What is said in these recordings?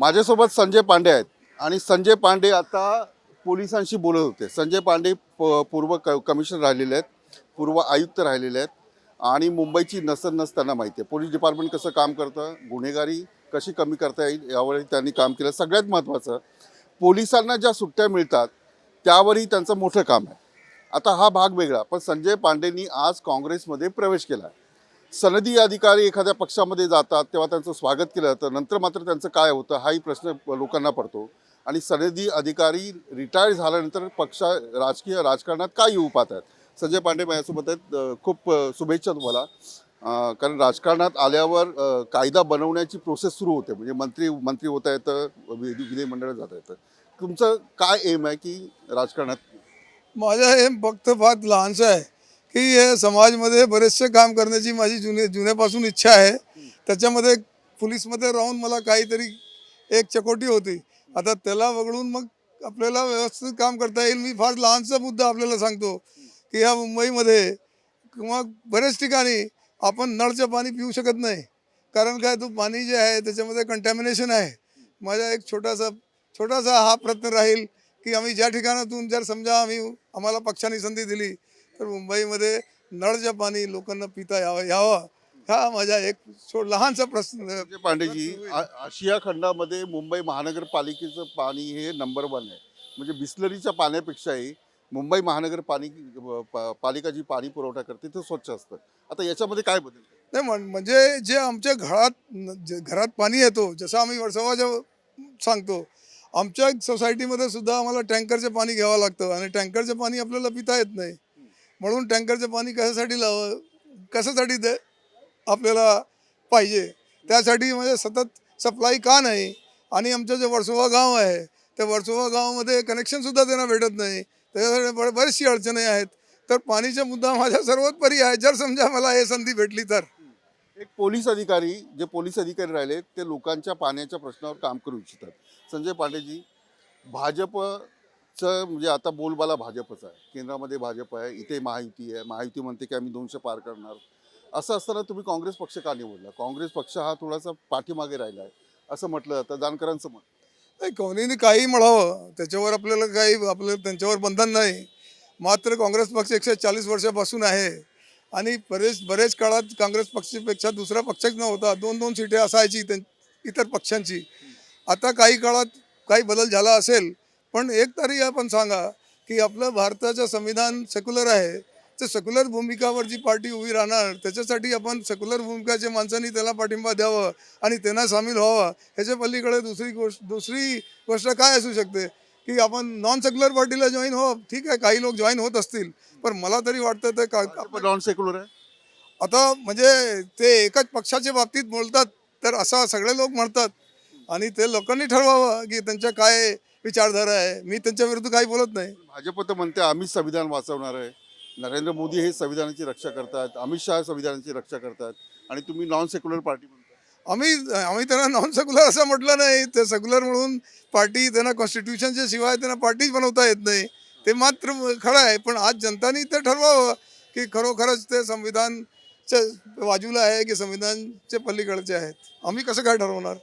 माझ्यासोबत संजय पांडे आहेत. आणि संजय पांडे आता पोलिसांशी बोलत होते. संजय पांडे प पूर्व क कमिशनर राहिलेले आहेत पूर्व आयुक्त राहिलेले आहेत आणि मुंबईची नसर नस त्यांना माहिती आहे. पोलीस डिपार्टमेंट कसं काम करतं गुन्हेगारी कशी कमी करता येईल यावरही त्यांनी काम केलं. सगळ्यात महत्त्वाचं पोलिसांना ज्या सुट्ट्या मिळतात त्यावरही त्यांचं मोठं काम आहे. आता हा भाग वेगळा पण संजय पांडेंनी आज काँग्रेसमध्ये प्रवेश केला आहे. सनदी अधिकारी एखाद्या पक्षामध्ये जातात तेव्हा त्यांचं स्वागत केलं जातं नंतर मात्र त्यांचं काय होतं हाही प्रश्न लोकांना पडतो. आणि सनदी अधिकारी रिटायर झाल्यानंतर पक्ष राजकीय राजकारणात काय येऊ पाहतात? संजय पांडे माझ्यासोबत आहेत. खूप शुभेच्छा तुम्हाला. कारण राजकारणात आल्यावर कायदा बनवण्याची प्रोसेस सुरू होते. म्हणजे मंत्री मंत्री होता येतं विधी विधिमंडळात जाता येतं तुमचं काय एम आहे की राजकारणात? माझा एम फक्त फार लहानसं आहे. की हे समाजमध्ये बरेचसे काम करण्याची माझी जुने जुन्यापासून इच्छा आहे. त्याच्यामध्ये पोलीसमध्ये राहून मला काहीतरी एक चकोटी होती. आता त्याला वगळून मग आपल्याला व्यवस्थित काम करता येईल. मी फार लहानसा मुद्दा आपल्याला सांगतो की ह्या मुंबईमध्ये किंवा बऱ्याच ठिकाणी आपण नळचं पाणी पिऊ शकत नाही. कारण काय तो पाणी जे आहे त्याच्यामध्ये कंटॅमिनेशन आहे. माझा एक छोटासा छोटासा हा प्रयत्न राहील की आम्ही ज्या ठिकाणातून जर समजा आम्ही आम्हाला पक्षाने संधी दिली तर मुंबईमध्ये नळचं पाणी लोकांना पिता यावं यावं हा माझा एक लहानसा प्रश्न. पांडेजी आशिया खंडामध्ये मुंबई महानगरपालिकेचं पाणी हे नंबर वन आहे. म्हणजे बिस्लरीच्या पाण्यापेक्षाही मुंबई महानगर पाणी पालिका जी पाणी पुरवठा करते ते स्वच्छ असतं. आता याच्यामध्ये काय बदल? नाही म्हण म्हणजे जे आमच्या घरात जे घरात पाणी येतो जसं आम्ही वर्षावाच्या सांगतो आमच्या सोसायटीमध्ये सुद्धा आम्हाला टँकरचं पाणी घ्यावं लागतं आणि टँकरचं पाणी आपल्याला पिता येत नाही. म्हणून टँकरचं पाणी कशासाठी लावं कशासाठी ते आपल्याला पाहिजे? त्यासाठी म्हणजे सतत सप्लाय का नाही? आणि आमचं जे वर्सोवा गाव आहे त्या वर्सोवा गावामध्ये कनेक्शनसुद्धा त्यांना भेटत नाही. त्याच्यासाठी बरीचशी अडचणी आहेत. तर पाणीचा मुद्दा माझ्या सर्वोत्परी आहे. जर समजा मला हे संधी भेटली तर. एक पोलीस अधिकारी जे पोलीस अधिकारी राहिले ते लोकांच्या पाण्याच्या प्रश्नावर काम करू इच्छितात. संजय पांडेजी आजचं म्हणजे आता बोलबाला भाजपचा आहे. केंद्रामध्ये भाजप आहे इथे महायुती आहे. महायुती म्हणते की आम्ही दोनशे पार करणार. असं असताना तुम्ही काँग्रेस पक्ष का निवडला? काँग्रेस पक्ष हा थोडासा पाठीमागे राहिला आहे असं म्हटलं जातं. जानकरांचं मत. नाही कोणीने काही म्हणावं त्याच्यावर आपल्याला काही आपलं त्यांच्यावर बंधन नाही. मात्र काँग्रेस पक्ष एकशे चाळीस वर्षापासून आहे. आणि बरेच बरेच काळात काँग्रेस पक्षापेक्षा दुसरा पक्षच नव्हता. दोन दोन सीटे असायची त्यां इतर पक्षांची. आता काही काळात काही बदल झाला असेल पण एक तरी आपण सांगा की आपलं भारताचं संविधान सेक्युलर आहे ते सेक्युलर भूमिकावर जी पार्टी उभी राहणार त्याच्यासाठी आपण सेक्युलर भूमिकाच्या माणसांनी त्याला पाठिंबा द्यावं आणि त्यांना सामील व्हावं ह्याच्या पलीकडे दुसरी गोष्ट दुसरी गोष्ट काय असू शकते? की आपण नॉन सेक्युलर पार्टीला जॉईन हो ठीक आहे काही लोक जॉईन होत असतील पण मला तरी वाटतं ते का नॉन सेक्युलर आहे? आता म्हणजे ते एकाच पक्षाच्या बाबतीत बोलतात तर असं सगळे लोक म्हणतात आणि ते लोकांनी ठरवावं की त्यांच्या काय विचारधारा आहे. मी त्यांच्या विरुद्ध काही बोलत नाही. भाजप तर म्हणते आम्ही संविधान वाचवणार आहे. नरेंद्र मोदी हे संविधानाची रक्षा करतात. अमित शहा संविधानाची रक्षा करतात. आणि तुम्ही नॉन सेक्युलर पार्टी आम्ही आम्ही त्यांना नॉन सेक्युलर असं म्हटलं नाही. ते सेक्युलर म्हणून पार्टी त्यांना कॉन्स्टिट्यूशनच्या शिवाय त्यांना पार्टीच बनवता येत नाही. ते मात्र खरं आहे. पण आज जनतानी ते ठरवावं की खरोखरच ते संविधानच्या बाजूला आहे की संविधानचे पलीकडचे आहेत. आम्ही कसं काय ठरवणार?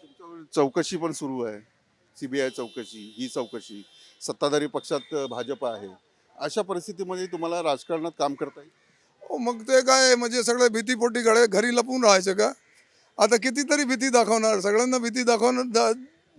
चौकशी पण सुरू आहे. सी बी आय चौकशी ही चौकशी सत्ताधारी पक्षात भाजप आहे. अशा परिस्थितीमध्ये तुम्हाला राजकारणात काम करता येईल? हो, मग ते काय म्हणजे सगळे भीतीपोटी गळे घरी लपून राहायचं का? आता कितीतरी भीती दाखवणार सगळ्यांना भीती दाखवणं दा,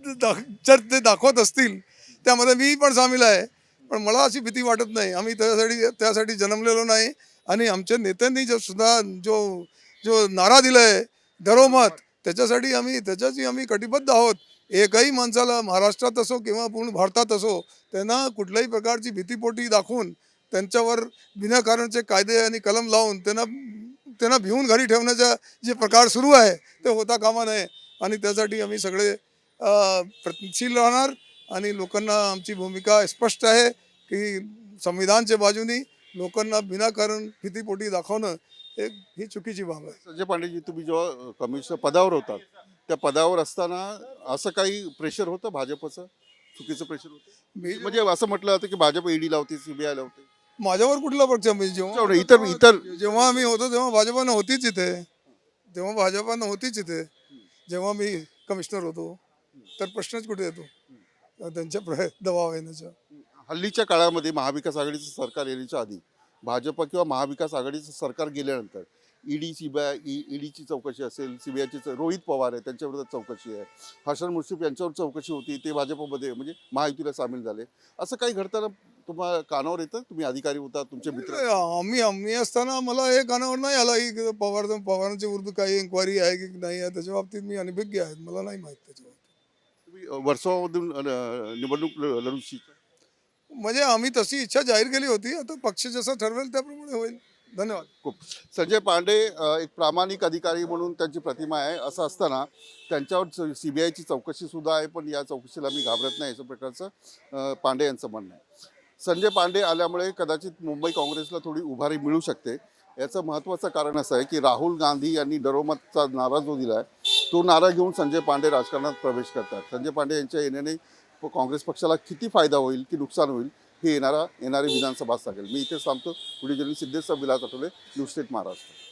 दा, जर ते दाखवत असतील त्यामध्ये मी पण सामील आहे. पण मला अशी भीती वाटत नाही. आम्ही त्यासाठी त्यासाठी जन्मलेलो नाही. आणि आमच्या नेत्यांनी जो सुद्धा जो जो नारा दिला आहे धरोमत त्याच्यासाठी आम्ही त्याच्याशी आम्ही कटिबद्ध आहोत. एकही माणसाला महाराष्ट्रात असो किंवा पूर्ण भारतात असो त्यांना कुठल्याही प्रकारची भीतीपोटी दाखवून त्यांच्यावर विनाकारणचे कायदे आणि कलम लावून त्यांना त्यांना भिवून घरी ठेवण्याचा जे प्रकार सुरू आहे ते होता कामा नये. आणि त्यासाठी आम्ही सगळे अ, प्रयत्नशील राहणार. आणि लोकांना आमची भूमिका स्पष्ट आहे की संविधानच्या बाजूनी लोकांना विनाकारण भीतीपोटी दाखवणं एक ही चुकीची बाब आहे. संजय पांडेजी तुम्ही जेव्हा कमिशनर पदावर होतात त्या पदावर असताना असं काही प्रेशर होतं भाजपचं? चुकीचं प्रेशर होतं? मी म्हणजे असं म्हटलं जातं की भाजप ईडी लावते सीबीआय लावते. माझ्यावर कुठला पक्ष म्हणजे जेव्हा इतर इतर जेव्हा आम्ही होतो तेव्हा भाजपा नव्हतीच इथे. तेव्हा भाजपा नव्हतीच इथे. जेव्हा मी कमिशनर होतो तर प्रश्नच कुठे येतो? त्यांच्या प्र दबाव येण्याचा. हल्लीच्या काळामध्ये महाविकास आघाडीचं सरकार येण्याच्या आधी भाजप किंवा महाविकास आघाडीचं सरकार गेल्यानंतर ईडी सीबीआय ईडीची चौकशी असेल सीबीआयची रोहित पवार आहे त्यांच्याविरोधात चौकशी आहे हसन मुश्रीफ यांच्यावर चौकशी होती ते भाजपमध्ये म्हणजे महायुतीला सामील झाले. असं काही घडताना तुम्हाला कानावर येतं? तुम्ही अधिकारी होता तुमचे मित्र? आम्ही आम्ही असताना मला हे कानावर नाही आला की पवार पवारांच्या विरुद्ध काही इन्क्वायरी आहे की नाही आहे त्याच्या बाबतीत मी अनभिज्ञ आहे मला नाही माहीत त्याच्या बाबतीत. तुम्ही वर्सोवामधून अ, निवडणूक लढू इच्छिता म्हणजे आम्ही तशी इच्छा जाहीर केली होती. आता पक्ष जसं ठरवेल त्याप्रमाणे होईल. धन्यवाद. खूप. संजय पांडे एक प्रामाणिक अधिकारी म्हणून त्यांची प्रतिमा आहे. असं असताना त्यांच्यावर सी बी आयची चौकशी सुद्धा आहे पण या चौकशीला मी घाबरत नाही अशा प्रकारचं पांडे यांचं म्हणणं आहे. संजय पांडे आल्यामुळे कदाचित मुंबई काँग्रेसला थोडी उभारी मिळू शकते. याचं महत्त्वाचं कारण असं आहे की राहुल गांधी यांनी डरोमतचा नारा जो दिला आहे तो नारा घेऊन संजय पांडे राजकारणात प्रवेश करतात. संजय पांडे यांच्या येण्याने काँग्रेस पक्षाला किती फायदा होईल की नुकसान होईल हे येणारा येणारी विधानसभा सांगेल. मी इथे सांगतो video journalist Siddheshwar Vilas Athawale news state Maharashtra.